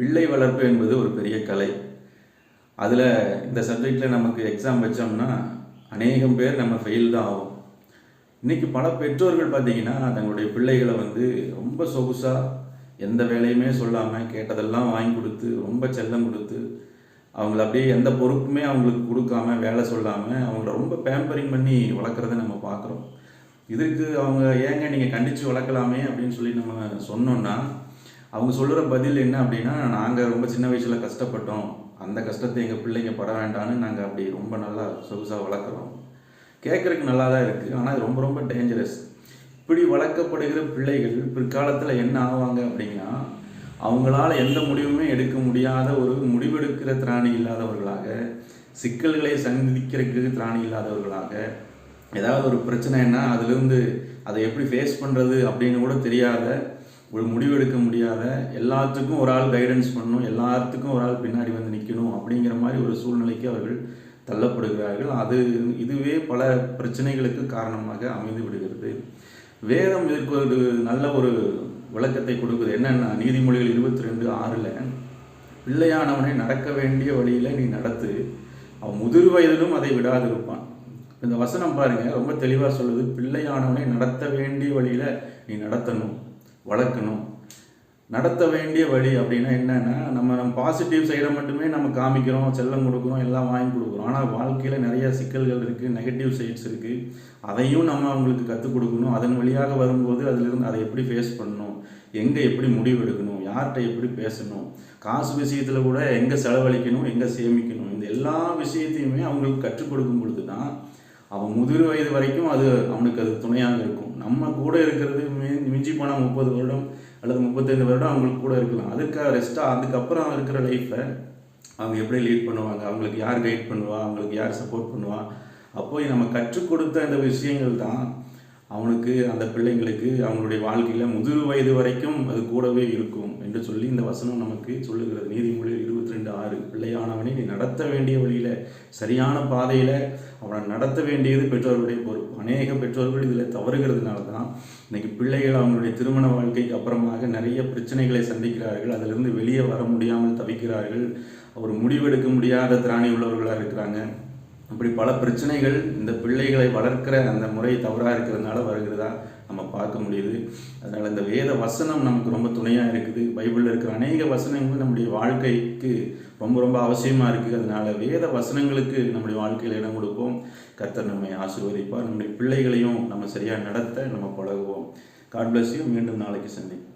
பிள்ளை வளர்ப்பு என்பது ஒரு பெரிய கலை. அதில் இந்த சப்ஜெக்டில் நமக்கு எக்ஸாம் வச்சோம்னா அநேகம் பேர் நம்ம ஃபெயில் தான் ஆகும். இன்றைக்கி பல பெற்றோர்கள் பார்த்திங்கன்னா தங்களுடைய பிள்ளைகளை வந்து ரொம்ப சொகுசாக எந்த வேலையுமே சொல்லாமல் கேட்டதெல்லாம் வாங்கி கொடுத்து ரொம்ப செல்லம் கொடுத்து அவங்கள அப்படியே எந்த பொறுப்புமே அவங்களுக்கு கொடுக்காம வேலை சொல்லாமல் அவங்கள ரொம்ப பேம்பரிங் பண்ணி வளர்க்குறத நம்ம பார்க்குறோம். இதுக்கு அவங்க ஏங்க நீங்கள் கண்டித்து வளர்க்கலாமே அப்படின்னு சொல்லி நம்ம சொன்னோன்னா அவங்க சொல்கிற பதில் என்ன அப்படின்னா நாங்கள் ரொம்ப சின்ன வயசில் கஷ்டப்பட்டோம். அந்த கஷ்டத்தை எங்கள் பிள்ளைங்க பட வேண்டாம்னு நாங்கள் அப்படி ரொம்ப நல்லா சொகுசாக வளர்க்குறோம். கேட்குறதுக்கு நல்லா தான் இருக்குது ஆனால் அது ரொம்ப ரொம்ப டேஞ்சரஸ் இப்படி வளர்க்கப்படுகிற பிள்ளைகள் பிற்காலத்தில் என்ன ஆவாங்க அப்படின்னா அவங்களால எந்த முடிவுமே எடுக்க முடியாத ஒரு முடிவெடுக்கிற திராணி இல்லாதவர்களாக சிக்கல்களை சந்திக்கிறதுக்கு திராணி இல்லாதவர்களாக ஏதாவது ஒரு பிரச்சனைன்னா அதுலேருந்து அதை எப்படி ஃபேஸ் பண்ணுறது அப்படின்னு கூட தெரியாத ஒரு முடிவெடுக்க முடியாத எல்லாத்துக்கும் ஒரு ஆள் கைடன்ஸ் பண்ணணும் எல்லாத்துக்கும் ஒரு ஆள் பின்னாடி வந்து நிற்கணும் அப்படிங்கிற மாதிரி ஒரு சூழ்நிலைக்கு அவர்கள் தள்ளப்படுகிறார்கள். அது இதுவே பல பிரச்சனைகளுக்கு காரணமாக அமைந்து விடுகிறது. வேதம் இதற்கு ஒரு நல்ல ஒரு விளக்கத்தை கொடுக்குது. என்னென்னா நீதிமொழிகள் இருபத்தி ரெண்டு ஆறில் பிள்ளையானவனை நடக்க வேண்டிய வழியில் நீ நடத்து அவன் முதிர் வயதிலும் அதை விடாதிருப்பான். இந்த வசனம் பாருங்கள் ரொம்ப தெளிவாக சொல்லுது. பிள்ளையானவனை நடத்த வேண்டிய வழியில் நீ நடத்தணும். வளர்க்கணும். நடத்த வேண்டிய வழி அப்படின்னா என்னென்னா நம்ம நம்ம பாசிட்டிவ் சைடை மட்டுமே நம்ம காமிக்கிறோம் செல்லம் கொடுக்குறோம் எல்லாம் வாங்கி கொடுக்குறோம். ஆனால் வாழ்க்கையில் நிறைய சிக்கல்கள் இருக்குது நெகட்டிவ் சைட்ஸ் இருக்குது அதையும் நம்ம அவங்களுக்கு கற்றுக் கொடுக்கணும். அதன் வழியாக வரும்போது அதிலிருந்து அதை எப்படி ஃபேஸ் பண்ணணும்? எங்கே எப்படி முடிவு எடுக்கணும்? யார்கிட்ட எப்படி பேசணும்? காசு விஷயத்தில் கூட எங்கே செலவழிக்கணும்? எங்கே சேமிக்கணும்? இந்த எல்லா விஷயத்தையுமே அவங்களுக்கு கற்றுக் கொடுக்கும் பொழுது தான் அவன் முதிர் வயது வரைக்கும் அது அவனுக்கு அது துணையாக இருக்கும். நம்ம கூட இருக்கிறது மிஞ்சி போனால் முப்பது வருடம் அல்லது முப்பத்தைந்து வருடம் அவங்களுக்கு கூட இருக்கலாம். அதுக்காக ரெஸ்ட்டாக அதுக்கப்புறம் இருக்கிற லைஃப்பை அவங்க எப்படி லீட் பண்ணுவாங்க? அவங்களுக்கு யார் கைட் பண்ணுவா? அவங்களுக்கு யார் சப்போர்ட் பண்ணுவா? அப்போ நம்ம கற்றுக் கொடுத்த அந்த விஷயங்கள் தான் அவனுக்கு அந்த பிள்ளைங்களுக்கு அவங்களுடைய வாழ்க்கையில் முதிர் வயது வரைக்கும் அது கூடவே இருக்கும் என்று சொல்லி இந்த வசனம் நமக்கு சொல்லுகிறது. நீதிமொழி இருபத்தி ரெண்டு ஆறு பிள்ளையானவனை நீ நடத்த வேண்டிய வழியில் சரியான பாதையில் அவனை நடத்த வேண்டியது பெற்றோர்களுடைய பொறுப்பு. அநேக பெற்றோர்கள் இதில் தவறுகிறதுனால தான் இன்னைக்கு பிள்ளைகள் அவங்களுடைய திருமண வாழ்க்கைக்கு அப்புறமாக நிறைய பிரச்சனைகளை சந்திக்கிறார்கள். அதிலிருந்து வெளியே வர முடியாமல் தவிக்கிறார்கள். ஒரு முடிவெடுக்க முடியாத திராணி உள்ளவர்களாக இருக்கிறாங்க. அப்படி பல பிரச்சனைகள் இந்த பிள்ளைகளை வளர்க்கிற அந்த முறை தவறாக இருக்கிறதுனால வருகிறதா நம்ம பார்க்க முடியுது. அதனால் இந்த வேத வசனம் நமக்கு ரொம்ப துணையாக இருக்குது. பைபிளில் இருக்கிற அநேக வசனங்கள் நம்முடைய வாழ்க்கைக்கு ரொம்ப ரொம்ப அவசியமாக இருக்குது. அதனால் வேத வசனங்களுக்கு நம்முடைய வாழ்க்கையில் இடம் கொடுப்போம். கர்த்தர் நம்மை ஆசீர்வதிப்பார். நம்முடைய பிள்ளைகளையும் நம்ம சரியாக நடத்த நம்ம பழகுவோம். காட் bless மீண்டும் நாளைக்கு சந்திப்போம்.